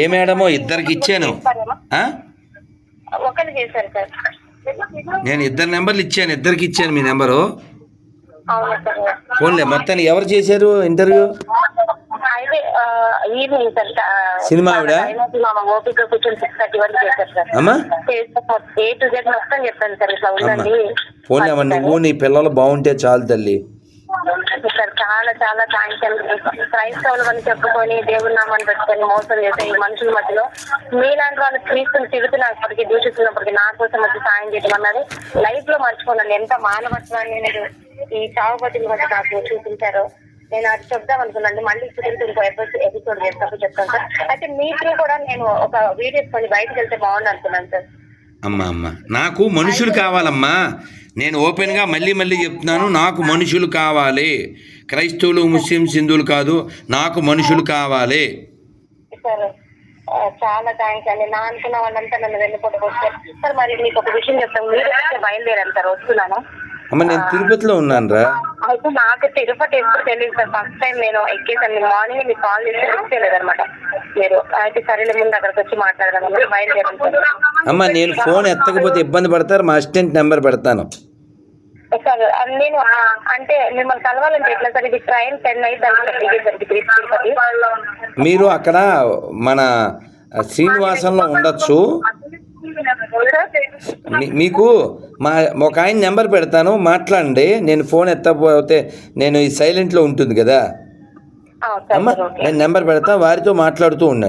ఏ మేడమో ఇద్దరికి ఇచ్చాను. నేను ఇద్దరు నెంబర్లు ఇచ్చాను ఇద్దరికి ఇచ్చాను మీ నెంబరు. ఫోన్లే మొత్తానికి ఎవరు చేశారు ఇంటర్వ్యూ? సినిమా ఆవిడ? మా ఓపిక కూర్చొని సిక్స్ థర్టీ వరకు చేశారు సార్. అమ్మా? ఏ టు జెడ్ మొత్తం చెప్పాను సార్ ఇట్లా ఉండండి. ఫోన్లే అమ్మ నువ్వు నీ పిల్లలు బాగుంటే చాలు తల్లి. సార్ చాలా చాలా థ్యాంక్స్ అండి క్రైస్తవులు చెప్పుకొని దేవుడి నామాన్ని పెట్టుకొని మోసం చేసే ఈ మనుషుల మధ్యలో మీలాంటి వాళ్ళు క్రీస్తుని తిరుగుతున్నప్పటికీ దూషిస్తున్నప్పటికీ నా కోసం వచ్చి సాయం చేయడం అన్నది లైఫ్లో మర్చిపోనండి ఎంత మానవత్వాన్ని మీరు ఈ చావుపతిని మధ్య నాకు చూపించారో నేను అది చెప్దాం అనుకున్నాను. మళ్ళీ కుదిరితే ఇంకో ఎపిసోడ్ ఎపిసోడ్ చేస్తాను చెప్తాను సార్. అయితే మీ త్రూ కూడా నేను ఒక వీడియోస్ కొన్ని బయటకు వెళ్తే బాగుంది అనుకున్నాను సార్. అమ్మా అమ్మ. నాకు మనుషులు కావాలమ్మా. నేను ఓపెన్గా మళ్ళీ మళ్ళీ చెప్తున్నాను నాకు మనుషులు కావాలి. క్రైస్తవులు ముస్లిమ్స్ హిందువులు కాదు నాకు మనుషులు కావాలి. చాలా థ్యాంక్స్ అండి. నా అనుకున్న వాళ్ళంతా నన్ను వెళ్ళిపోతే సార్ మరి మీకు ఒక విషయం చెప్తాను. మీరు బయలుదేరాను సార్ వస్తున్నాను? అమ్మ నేను తిరుపతిలో ఉన్నాను రా అయితే నాకు తిరుపతి ఎప్పుడు తెలియదు సార్. ఫస్ట్ టైం నేను ఎక్కేసాను. మార్నింగ్ మీకు కాల్ చేసి చేయలేదు అనమాట మీరు అయితే సరేలే ముందు అక్కడికి వచ్చి మాట్లాడదాం. బయలుదేరాను సార్ అమ్మ నేను ఫోన్ ఎత్తకపోతే ఇబ్బంది పడతారు. మా అసిస్టెంట్ నెంబర్ పెడతాను. సార్ నేను అంటే మిమ్మల్ని కలవాలంటే ఎట్లా సార్? ఇది ట్రైన్ టెన్ అయితే మీరు అక్కడ మన శ్రీనివాసంలో ఉండొచ్చు. మీకు మా ఒక ఆయన నెంబర్ పెడతాను మాట్లాడండి. నేను ఫోన్ ఎత్తకపోతే నేను ఈ సైలెంట్లో ఉంటుంది కదా. అమ్మ నేను నెంబర్ పెడతా వారితో మాట్లాడుతూ ఉండండి.